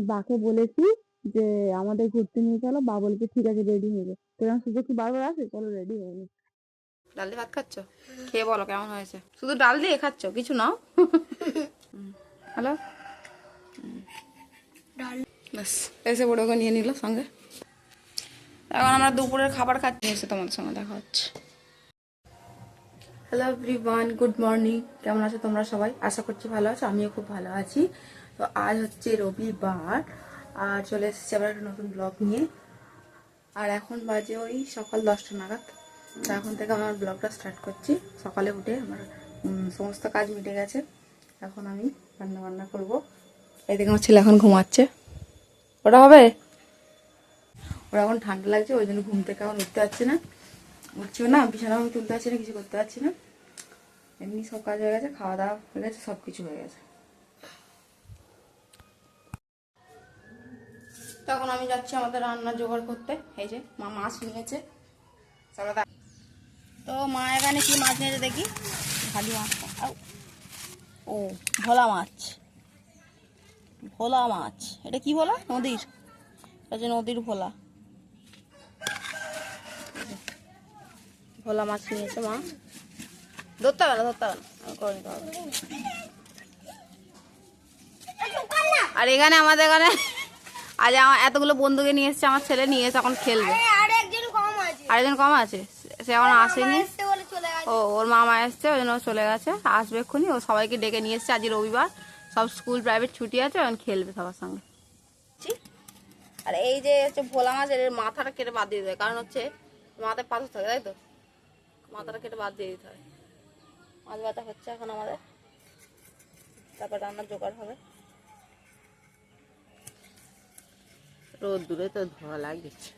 আমি বাকে বলেছি যে আমাদের ঘুরতে নিয়ে চলো বা বলেছে ঠিক আছে রেডি হয়ে যাবে তো এরকম সুযোগ কি বারবার আসে চলো রেডি হয়ে নি ডাল দিয়ে ভাত খাচ্ছ? খেয়ে বলো কেমন হয়েছে? শুধু ডাল দিয়ে খাচ্ছ? কিছু নাও। হ্যালো ব্যাস এসে বড় ওকে নিয়ে নিল সঙ্গে। এখন আমরা দুপুরের খাবার খাচ্ছি। এসে তোমাদের সঙ্গে দেখা হচ্ছে। হ্যালো এভরিওয়ান গুড মর্নিং কেমন আছো তোমরা সবাই? আশা করছি ভালো আছো আমিও খুব ভালো আছি। তো আজ হচ্ছে রবিবার, আর চলে এসেছি আবার একটা নতুন ব্লগ নিয়ে। আর এখন বাজে ওই সকাল দশটা নাগাদ। তো এখন থেকে আমার ব্লগটা স্টার্ট করছি। সকালে উঠে আমার সমস্ত কাজ মিটে গেছে। এখন আমি রান্না বান্না করব। এদিকে আমার ছেলে এখন ঘুমাচ্ছে। ওটা হবে? ওরা এখন ঠান্ডা লাগছে, ওই জন্য ঘুম থেকে এখন উঠতে পারছে না। উঠছেও না, বিছানা আমি তুলতে পারছি না, কিছু করতে পারছি না। এমনি সব কাজ হয়ে গেছে, খাওয়া দাওয়া হয়ে গেছে সব কিছু হয়ে গেছে। তখন আমি যাচ্ছি আমাদের রান্না জোগাড় করতে। এই যে, মা মাছ নিয়েছে। চলো তো মা এখানে কি মাছ নিয়েছে দেখি? ভালি মাছ আউ। ও, ভোলা মাছ। ভোলা মাছ। এটা কি ভোলা? নদীর? এটা হচ্ছে নদীর ভোলা। ভোলা মাছ নিয়েছে মা। ধরতে হবে না, ধরতে হবে না। করে নিতে হবে। আর এখানে আমাদের এখানে আজ আমার এতগুলো বন্ধুকে নিয়ে এসেছে আমার ছেলে নিয়ে এসে এখন খেলবে। আরেকজন কম আছে? সে এখন আসেনি। ও ওর মামা এসছে ওই জন্য চলে গেছে। আসবে এক্ষুনি ও সবাইকে ডেকে নিয়ে এসছে। আজ রবিবার সব স্কুল প্রাইভেট ছুটি আছে এখন খেলবে সবার সঙ্গে। আর এই যে হচ্ছে ভোলা মাছ এর মাথাটা কেটে বাদ দিয়ে দেয় কারণ হচ্ছে মাথায় পাথর থাকে তাই তো? মাথাটা কেটে বাদ দিয়ে দিতে হয়। মাছ বাতা হচ্ছে এখন আমাদের। তারপর রান্নার জোগাড় হবে। রোদ দূরে তো ধোঁয়া লাগছে।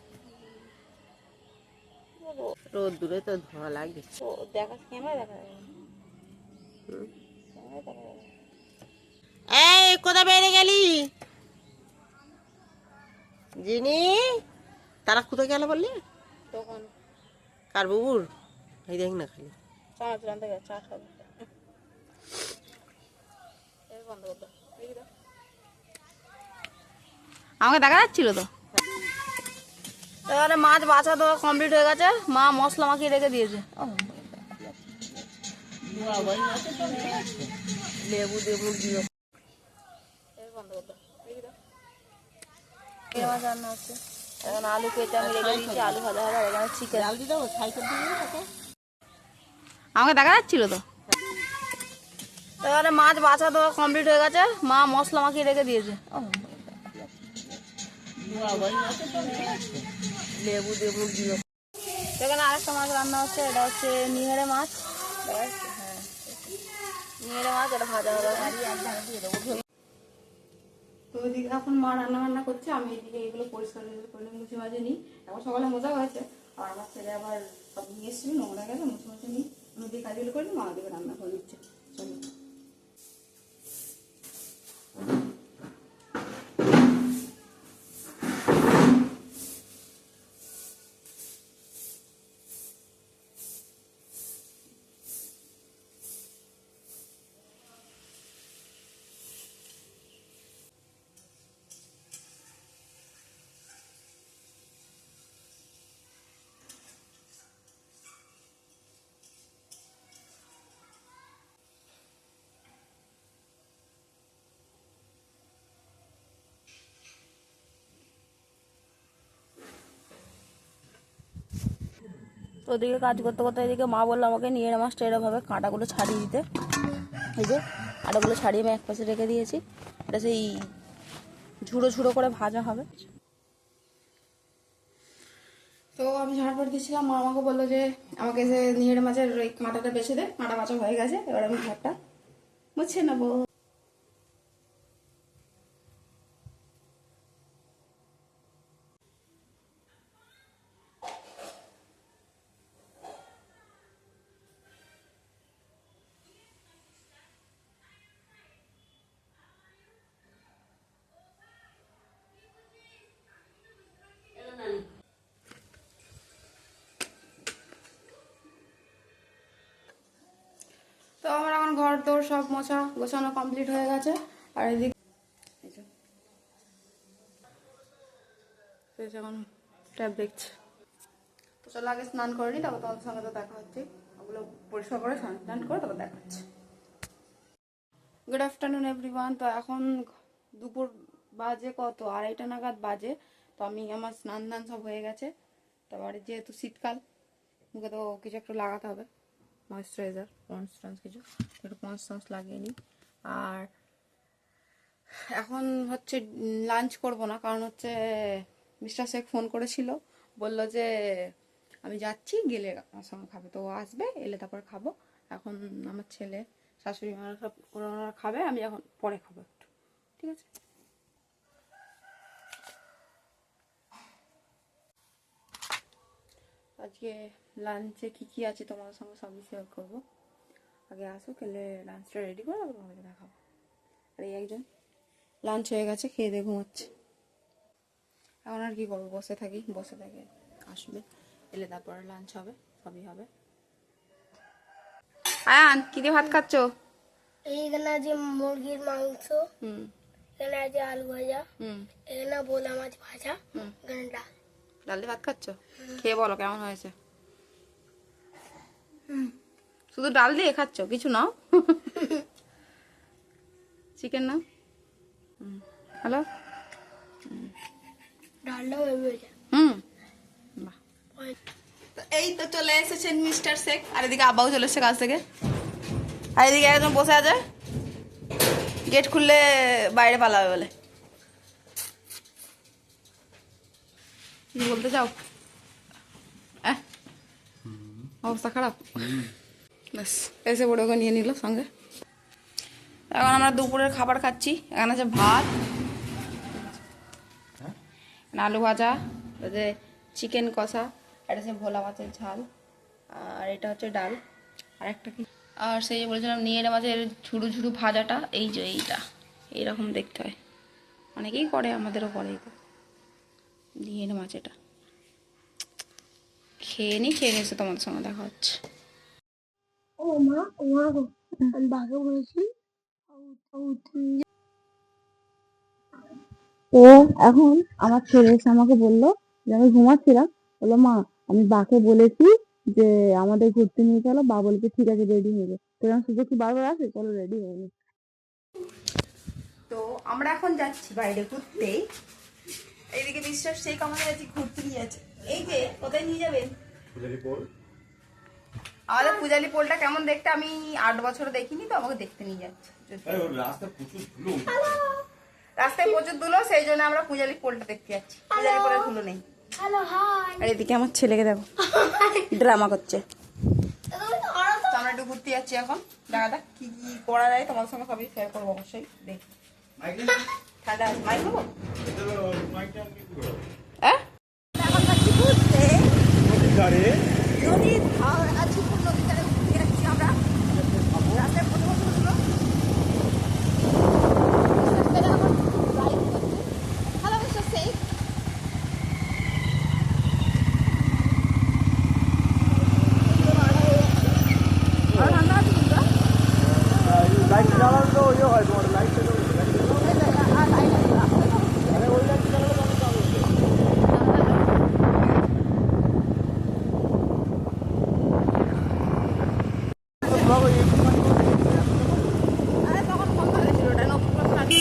রোদ দূরে তো ধোঁয়া লাগছে। দেখা ক্যামেরা। এই কোথা বেড়ে গেলি? জিনি তারা কোথায় গেল বললি? তখন কার বুবুর? এই দেখ না খালি। থেকে চা খাবে। বন্ধ করতে। আমাকে দেখা যাচ্ছিল তো। এবারে মাছ বাছা তো কমপ্লিট হয়ে গেছে। মা মশলা মাখিয়ে রেখে দিয়েছে। লেবু দেবু দিয়ে। মাছ রান্না হচ্ছে। এখন আলু কেটে আমি রেখে দিয়েছি। আলু ভাজা হবে আর এখানে চিকেন ডাল দিয়ে সাইকেল দিয়ে আমাকে দেখা যাচ্ছিল তো। এবারে মাছ বাছা তো কমপ্লিট হয়ে গেছে। মা মশলা মাখিয়ে রেখে দিয়েছে। লেবু দেবু দিয়ে সেখানে আরেকটা মাছ রান্না হচ্ছে, এটা হচ্ছে নিহেরে মাছ। নিহেরে মাছ, এটা ভাজা হবে। তো ওইদিকে এখন মা রান্না বান্না করছে, আমি এদিকে এগুলো পরিষ্কার করে মুছে মাঝে নিই। এখন সকালে মজা হয়েছে। আর আমার ছেলে আবার সব নিয়ে এসেছিল নোংরা গেছে, মুছে মুছে নিই। ওদিকে কাজগুলো করে, মা ওদিকে রান্না করে দিচ্ছে। চলো। ওদিকে কাজ করতে করতে এদিকে মা বলল আমাকে নিয়ে মাছটা এরকমভাবে কাঁটাগুলো ছাড়িয়ে দিতে। এই যে কাঁটাগুলো ছাড়িয়ে আমি এক পাশে রেখে দিয়েছি। এটা সেই ঝুড়ো ঝুড়ো করে ভাজা হবে। তো আমি ঝাড়পড় দিচ্ছিলাম, মা আমাকে বলল যে আমাকে যে নিয়ে মাছের ওই কাঁটাটা বেছে দে, কাঁটা বাছা হয়ে গেছে, এবার আমি ঘরটা মুছে নেব। ঘর তোর সব মোছা গোছানো কমপ্লিট হয়ে গেছে। আর এদিকে এই যে, ট্যাব দেখছে। তো চলো আগে স্নান করে নি তারপর তোমাদের সঙ্গে তো দেখা হচ্ছে। ওগুলো পরিষ্কার করে স্নান টান করে তারপর দেখা হচ্ছে। গুড আফটারনুন এভরিওয়ান তো এখন দুপুর বাজে কত? আড়াইটা নাগাদ বাজে। তো আমি আমার স্নান দান সব হয়ে গেছে। তারপরে যেহেতু শীতকাল মুখে তো কিছু একটু লাগাতে হবে। ময়েশ্চারাইজার পন্স টন্স কিছু একটু পন্স টন্স লাগিয়ে নিই। আর এখন হচ্ছে লাঞ্চ করব না, কারণ হচ্ছে মিস্টার শেখ ফোন করেছিল, বলল যে আমি যাচ্ছি, গেলে আমার সঙ্গে খাবে। তো আসবে, এলে তারপর খাব। এখন আমার ছেলে, শাশুড়ি মা সব ওরা খাবে, আমি এখন পরে খাব একটু। ঠিক আছে? আজকে লাঞ্চে কি কি আছে তোমাদের সঙ্গে সবই শেয়ার করব আগে আসো খেলে লাঞ্চটা রেডি করো তোমাদেরকে দেখাবো আর এই একজন লাঞ্চ হয়ে গেছে খেয়ে দিয়ে ঘুমাচ্ছে এখন আর কি করব বসে থাকি বসে থেকে আসবে এলে তারপর লাঞ্চ হবে সবই হবে আয়ান কি দিয়ে ভাত খাচ্ছ এখানে আছে মুরগির মাংস হুম এখানে আছে আলু ভাজা হুম এখানে বোলা মাছ ভাজা হুম এখানে ডাল ডাল দিয়ে ভাত খাচ্ছ খেয়ে বলো কেমন হয়েছে শুধু ডাল দিয়ে খাচ্ছ? কিছু নাও। চিকেন নাও। হ্যালো হুম। এই তো চলে এসেছেন মিস্টার শেখ আর এদিকে আব্বাও চলে এসেছে কাজ থেকে। আর এদিকে একজন বসে আছে। গেট খুললে বাইরে পালাবে বলে। কি বলতে চাও? অবস্থা খারাপ ব্যাস এসে বড় ওকে নিয়ে নিল সঙ্গে এখন আমরা দুপুরের খাবার খাচ্ছি। এখানে আছে ভাত আলু ভাজা যে চিকেন কষা এটা হচ্ছে ভোলা মাছের ঝাল আর এটা হচ্ছে ডাল আর একটা কি? আর সেই যে বলেছিলাম নিয়ের মাছের ঝুড়ু ঝুড়ু ভাজাটা এই যে এইটা এইরকম দেখতে হয়। অনেকেই করে আমাদেরও করে। এটা নিয়ের মাছ এটা। খেয়ে নি খেয়ে নিয়েছে তোমাদের সঙ্গে দেখা হচ্ছে। ও মা ও মা গো, আমি বাঘে বলেছি। তো এখন আমার ছেলে এসে আমাকে বলল যে আমি ঘুমাচ্ছিলাম। বলল মা আমি বাকে বলেছি যে আমাদের ঘুরতে নিয়ে চলো বা বলছে ঠিক আছে রেডি হয়ে যাবে তো সুযোগ কি বারবার আসে চলো রেডি হয়ে তো আমরা এখন যাচ্ছি বাইরে ঘুরতে। এইদিকে বিশ্বাস সেই আমাদের আজকে ঘুরতে নিয়ে যাচ্ছে। এই যে কোথায় নিয়ে যাবেন? আমাদের পূজালি পোলটা কেমন দেখতে? আমি আট বছর দেখিনি তো আমাকে দেখতে নিয়ে যাচ্ছে। রাস্তায় প্রচুর ধুলো। সেই জন্য আমরা পূজালি পোলটা দেখতে যাচ্ছি। পূজালি পোলের ধুলো নেই। আর এদিকে আমার ছেলেকে দেখো। ড্রামা করছে। আমরা একটু ঘুরতে যাচ্ছি এখন। দেখা যাক কি কি করা যায়? তোমার সঙ্গে সবই শেয়ার করব অবশ্যই। দেখি। ঠান্ডা মাইক নেব? হ্যাঁ এখন যাচ্ছি ঘুরতে নদীর ধার আজিপুর নদীর ধারে ঘুরতে যাচ্ছি আমরা রাস্তায় প্রচুর প্রচুর ধুলো হ্যালো মিস্টার শেখ আর ঠান্ডা আছে কিন্তু লাইট জ্বালানো তো ইয়ে হয় তোমার লাইট আর লাইট আছে আরে তখন বন্ধ হয়েছিল ওটা নতুন করে চালু।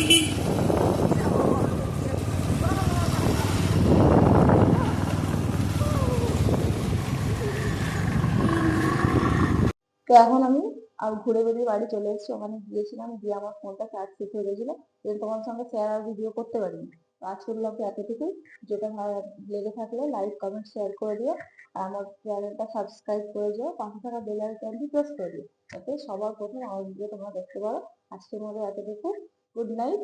তো এখন আমি আর ঘুরে বেরিয়ে বাড়ি চলে এসেছি। ওখানে গিয়েছিলাম, গিয়ে আমার ফোনটা চার্জ শেষ হয়ে গেছিল। এর তোমার সঙ্গে শেয়ার আর ভিডিও করতে পারিনি। তো আজকের ব্লগে এতটুকুই। যেটা ভালো লেগে থাকলে লাইক কমেন্ট শেয়ার করে দিও। আর আমার চ্যানেলটা সাবস্ক্রাইব করে দিও। পাশে থাকা বেল আইকনটি প্রেস করে দিও। যাতে সবার প্রথম আমার ভিডিও তোমরা দেখতে পারো। আজকের মতো এতটুকু। Good night